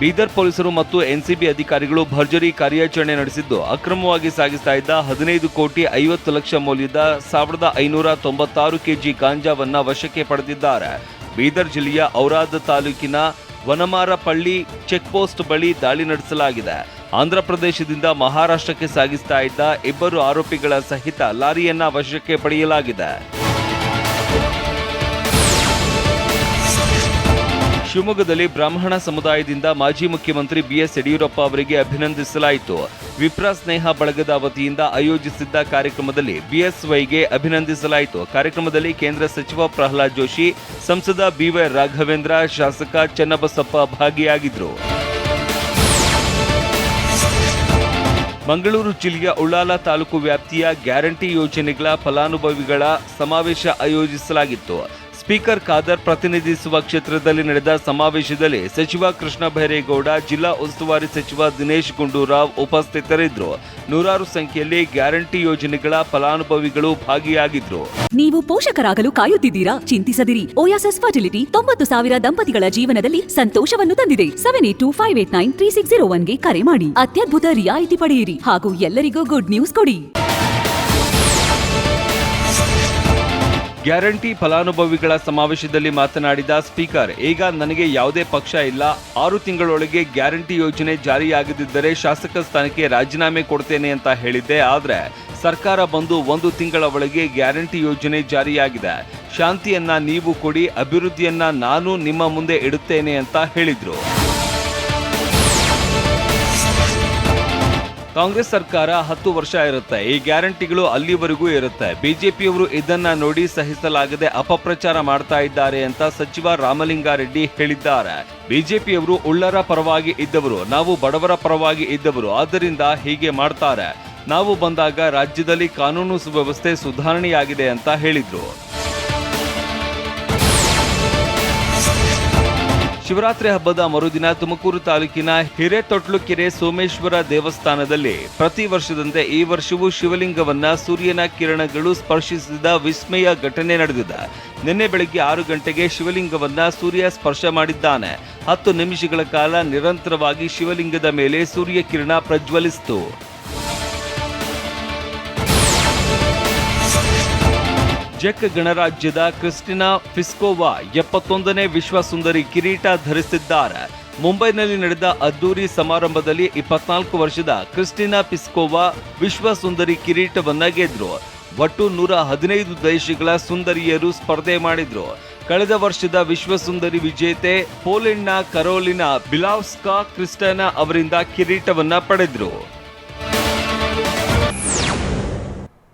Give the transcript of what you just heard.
ಬೀದರ್ ಪೊಲೀಸರು ಮತ್ತು ಎನ್ಸಿಬಿ ಅಧಿಕಾರಿಗಳು ಭರ್ಜರಿ ಕಾರ್ಯಾಚರಣೆ ನಡೆಸಿದ್ದು, ಅಕ್ರಮವಾಗಿ ಸಾಗಿಸ್ತಾ ಇದ್ದ ಹದಿನೈದು ಕೋಟಿ ಐವತ್ತು ಲಕ್ಷ ಮೌಲ್ಯದ ಸಾವಿರದ ಐನೂರ ತೊಂಬತ್ತಾರು ಕೆಜಿ ಗಾಂಜಾವನ್ನ ವಶಕ್ಕೆ ಪಡೆದಿದ್ದಾರೆ. ಬೀದರ್ ಜಿಲ್ಲೆಯ ಔರಾದ್ ತಾಲೂಕಿನ ವನಮಾರಪಳ್ಳಿ ಚೆಕ್ಪೋಸ್ಟ್ ಬಳಿ ದಾಳಿ ನಡೆಸಲಾಗಿದೆ. ಆಂಧ್ರಪ್ರದೇಶದಿಂದ ಮಹಾರಾಷ್ಟ್ರಕ್ಕೆ ಸಾಗಿಸ್ತಾ ಇದ್ದ ಇಬ್ಬರು ಆರೋಪಿಗಳ ಸಹಿತ ಲಾರಿಯನ್ನ ವಶಕ್ಕೆ ಪಡೆಯಲಾಗಿದೆ. ಶಿವಮೊಗ್ಗದಲ್ಲಿ ಬ್ರಾಹ್ಮಣ ಸಮುದಾಯದಿಂದ ಮಾಜಿ ಮುಖ್ಯಮಂತ್ರಿ ಬಿಎಸ್ ಯಡಿಯೂರಪ್ಪ ಅವರಿಗೆ ಅಭಿನಂದಿಸಲಾಯಿತು. ವಿಪ್ರ ಸ್ನೇಹ ಬಳಗದ ವತಿಯಿಂದ ಆಯೋಜಿಸಿದ್ದ ಕಾರ್ಯಕ್ರಮದಲ್ಲಿ ಬಿಎಸ್ವೈಗೆ ಅಭಿನಂದಿಸಲಾಯಿತು. ಕಾರ್ಯಕ್ರಮದಲ್ಲಿ ಕೇಂದ್ರ ಸಚಿವ ಪ್ರಹ್ಲಾದ್ ಜೋಶಿ, ಸಂಸದ ಬಿವೈ ರಾಘವೇಂದ್ರ, ಶಾಸಕ ಚನ್ನಬಸಪ್ಪ ಭಾಗಿಯಾಗಿದ್ದರು. ಮಂಗಳೂರು ಜಿಲ್ಲೆಯ ಉಳ್ಳಾಲ ತಾಲೂಕು ವ್ಯಾಪ್ತಿಯ ಗ್ಯಾರಂಟಿ ಯೋಜನೆಗಳ ಫಲಾನುಭವಿಗಳ ಸಮಾವೇಶ ಆಯೋಜಿಸಲಾಗಿತ್ತು. ಸ್ಪೀಕರ್ ಖಾದರ್ ಪ್ರತಿನಿಧಿಸುವ ಕ್ಷೇತ್ರದಲ್ಲಿ ನಡೆದ ಸಮಾವೇಶದಲ್ಲಿ ಸಚಿವ ಕೃಷ್ಣ ಬೈರೇಗೌಡ ಜಿಲ್ಲಾ ಉಸ್ತುವಾರಿ ಸಚಿವ ದಿನೇಶ್ ಗುಂಡೂರಾವ್ ಉಪಸ್ಥಿತರಿದ್ದರು. ನೂರಾರು ಸಂಖ್ಯೆಯಲ್ಲಿ ಗ್ಯಾರಂಟಿ ಯೋಜನೆಗಳ ಫಲಾನುಭವಿಗಳು ಭಾಗಿಯಾಗಿದ್ರು. ನೀವು ಪೋಷಕರಾಗಲು ಕಾಯುತ್ತಿದ್ದೀರಾ? ಚಿಂತಿಸದಿರಿ. ಓಯಾಸಸ್ ಫರ್ಟಿಲಿಟಿ ತೊಂಬತ್ತು ಸಾವಿರ ದಂಪತಿಗಳ ಜೀವನದಲ್ಲಿ ಸಂತೋಷವನ್ನು ತಂದಿದೆ. Seven eight two five eight nine three six zero ಒನ್ಗೆ ಕರೆ ಮಾಡಿ. ಅತ್ಯದ್ಭುತ ರಿಯಾಯಿತಿ ಪಡೆಯಿರಿ ಹಾಗೂ ಎಲ್ಲರಿಗೂ ಗುಡ್ ನ್ಯೂಸ್ ಕೊಡಿ. ಗ್ಯಾರಂಟಿ ಫಲಾನುಭವಿಗಳ ಸಮಾವೇಶದಲ್ಲಿ ಮಾತನಾಡಿದ ಸ್ಪೀಕರ್, ಈಗ ನನಗೆ ಯಾವುದೇ ಪಕ್ಷ ಇಲ್ಲ. ಆರು ತಿಂಗಳೊಳಗೆ ಗ್ಯಾರಂಟಿ ಯೋಜನೆ ಜಾರಿಯಾಗದಿದ್ದರೆ ಶಾಸಕ ಸ್ಥಾನಕ್ಕೆ ರಾಜೀನಾಮೆ ಕೊಡ್ತೇನೆ ಅಂತ ಹೇಳಿದ್ದೆ. ಆದರೆ ಸರ್ಕಾರ ಬಂದು ಒಂದು ತಿಂಗಳ ಒಳಗೆ ಗ್ಯಾರಂಟಿ ಯೋಜನೆ ಜಾರಿಯಾಗಿದೆ. ಶಾಂತಿಯನ್ನ ನೀವು ಕೊಡಿ, ಅಭಿವೃದ್ಧಿಯನ್ನ ನಾನು ನಿಮ್ಮ ಮುಂದೆ ಇಡುತ್ತೇನೆ ಅಂತ ಹೇಳಿದ್ರು. ಕಾಂಗ್ರೆಸ್ ಸರ್ಕಾರ ಹತ್ತು ವರ್ಷ ಇರುತ್ತೆ. ಈ ಗ್ಯಾರಂಟಿಗಳು ಅಲ್ಲಿವರೆಗೂ ಇರುತ್ತೆ. ಬಿಜೆಪಿಯವರು ಇದನ್ನ ನೋಡಿ ಸಹಿಸಲಾಗದೆ ಅಪಪ್ರಚಾರ ಮಾಡ್ತಾ ಇದ್ದಾರೆ ಅಂತ ಸಚಿವ ರಾಮಲಿಂಗಾರೆಡ್ಡಿ ಹೇಳಿದ್ದಾರೆ. ಬಿಜೆಪಿಯವರು ಉಳ್ಳರ ಪರವಾಗಿ ಇದ್ದವರು, ನಾವು ಬಡವರ ಪರವಾಗಿ ಇದ್ದವರು, ಆದ್ದರಿಂದ ಹೀಗೆ ಮಾಡ್ತಾರೆ. ನಾವು ಬಂದಾಗ ರಾಜ್ಯದಲ್ಲಿ ಕಾನೂನು ಸುವ್ಯವಸ್ಥೆ ಸುಧಾರಣೆಯಾಗಿದೆ ಅಂತ ಹೇಳಿದ್ರು. ಶಿವರಾತ್ರಿ ಹಬ್ಬದ ಮರುದಿನ ತುಮಕೂರು ತಾಲೂಕಿನ ಹಿರೇತೊಟ್ಲುಕೆರೆ ಸೋಮೇಶ್ವರ ದೇವಸ್ಥಾನದಲ್ಲಿ ಪ್ರತಿ ವರ್ಷದಂತೆ ಈ ವರ್ಷವೂ ಶಿವಲಿಂಗವನ್ನ ಸೂರ್ಯನ ಕಿರಣಗಳು ಸ್ಪರ್ಶಿಸಿದ ವಿಸ್ಮಯ ಘಟನೆ ನಡೆದಿದೆ. ನಿನ್ನೆ ಬೆಳಗ್ಗೆ ಆರು ಗಂಟೆಗೆ ಶಿವಲಿಂಗವನ್ನ ಸೂರ್ಯ ಸ್ಪರ್ಶ ಮಾಡಿದ್ದಾನೆ. ಹತ್ತು ನಿಮಿಷಗಳ ಕಾಲ ನಿರಂತರವಾಗಿ ಶಿವಲಿಂಗದ ಮೇಲೆ ಸೂರ್ಯ ಕಿರಣ ಪ್ರಜ್ವಲಿಸಿತು. ಜೆಕ್ ಗಣರಾಜ್ಯದ ಕ್ರಿಸ್ಟಿನಾ ಫಿಸ್ಕೋವಾ ಎಪ್ಪತ್ತೊಂದನೇ ವಿಶ್ವ ಸುಂದರಿ ಕಿರೀಟ ಧರಿಸಿದ್ದಾರೆ. ಮುಂಬೈನಲ್ಲಿ ನಡೆದ ಅದ್ದೂರಿ ಸಮಾರಂಭದಲ್ಲಿ ಇಪ್ಪತ್ನಾಲ್ಕು ವರ್ಷದ ಕ್ರಿಸ್ಟಿನಾ ಪಿಸ್ಕೋವಾ ವಿಶ್ವ ಸುಂದರಿ ಕಿರೀಟವನ್ನ ಗೆದ್ರು. ಒಟ್ಟು ನೂರ ಹದಿನೈದು ದೇಶಗಳ ಸುಂದರಿಯರು ಸ್ಪರ್ಧೆ ಮಾಡಿದ್ರು. ಕಳೆದ ವರ್ಷದ ವಿಶ್ವ ಸುಂದರಿ ವಿಜೇತೆ ಪೋಲೆಂಡ್ನ ಕರೋಲಿನಾ ಬಿಲಾವ್ಸ್ಕಾ ಕ್ರಿಸ್ಟನಾ ಅವರಿಂದ ಕಿರೀಟವನ್ನ ಪಡೆದ್ರು.